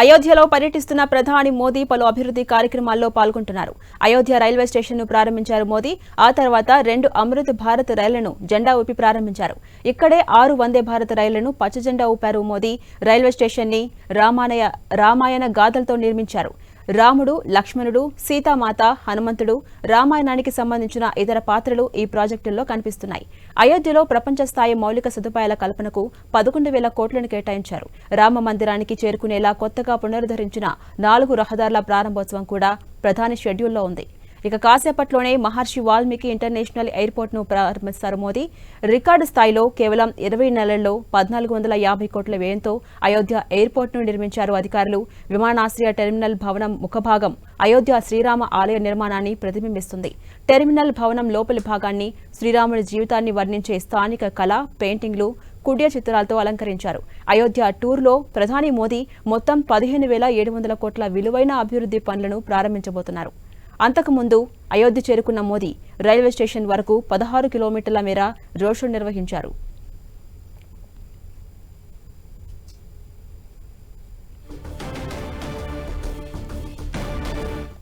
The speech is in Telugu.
అయోధ్యలో పర్యటిస్తున్న ప్రధాని మోదీ పలు అభివృద్ధి కార్యక్రమాల్లో పాల్గొంటున్నారు. అయోధ్య రైల్వే స్టేషన్ను ప్రారంభించారు మోదీ. ఆ తర్వాత రెండు అమృత్ భారత్ రైళ్ళను జెండా ఊపి ప్రారంభించారు. ఇక్కడే ఆరు వందే భారత్ రైళ్ళను పచ్చజెండా ఊపారు మోదీ. రైల్వే స్టేషన్ని రామాయణ రామాయణ గాథలతో నిర్మించారు. రాముడు లక్ష్మణుడు సీతామాత హనుమంతుడు రామాయణానికి సంబంధించిన ఇతర పాత్రలు ఈ ప్రాజెక్టుల్లో కనిపిస్తున్నాయి. అయోధ్యలో ప్రపంచ స్థాయి మౌలిక సదుపాయాల కల్పనకు పదకొండు వేల కోట్లను కేటాయించారు. రామ మందిరానికి చేరుకునేలా కొత్తగా పునరుద్ధరించిన నాలుగు రహదారుల ప్రారంభోత్సవం కూడా ప్రధాని షెడ్యూల్లో ఉంది. ఇక కాసేపట్లోనే మహర్షి వాల్మీకి ఇంటర్నేషనల్ ఎయిర్పోర్ట్ను ప్రారంభిస్తారు మోదీ. రికార్డు స్థాయిలో కేవలం ఇరవై నెలల్లో పద్నాలుగు వందల యాభై కోట్ల వ్యయంతో అయోధ్య ఎయిర్పోర్ట్ను నిర్మించారు అధికారులు. విమానాశ్రయ టెర్మినల్ భవనం ముఖభాగం అయోధ్య శ్రీరామ ఆలయ నిర్మాణాన్ని ప్రతిబింబిస్తుంది. టెర్మినల్ భవనం లోపలి భాగాన్ని శ్రీరాముడి జీవితాన్ని వర్ణించే స్థానిక కళ పెయింటింగ్లు కుడ్య చిత్రాలతో అలంకరించారు. అయోధ్య టూర్లో ప్రధాని మోదీ మొత్తం పదిహేను వేల ఏడు వందల కోట్ల విలువైన అభివృద్ధి పనులను ప్రారంభించబోతున్నారు. అంతకుముందు అయోధ్య చేరుకున్న మోదీ రైల్వే స్టేషన్ వరకు పదహారు కిలోమీటర్ల మేర రోడ్ షో నిర్వహించారు.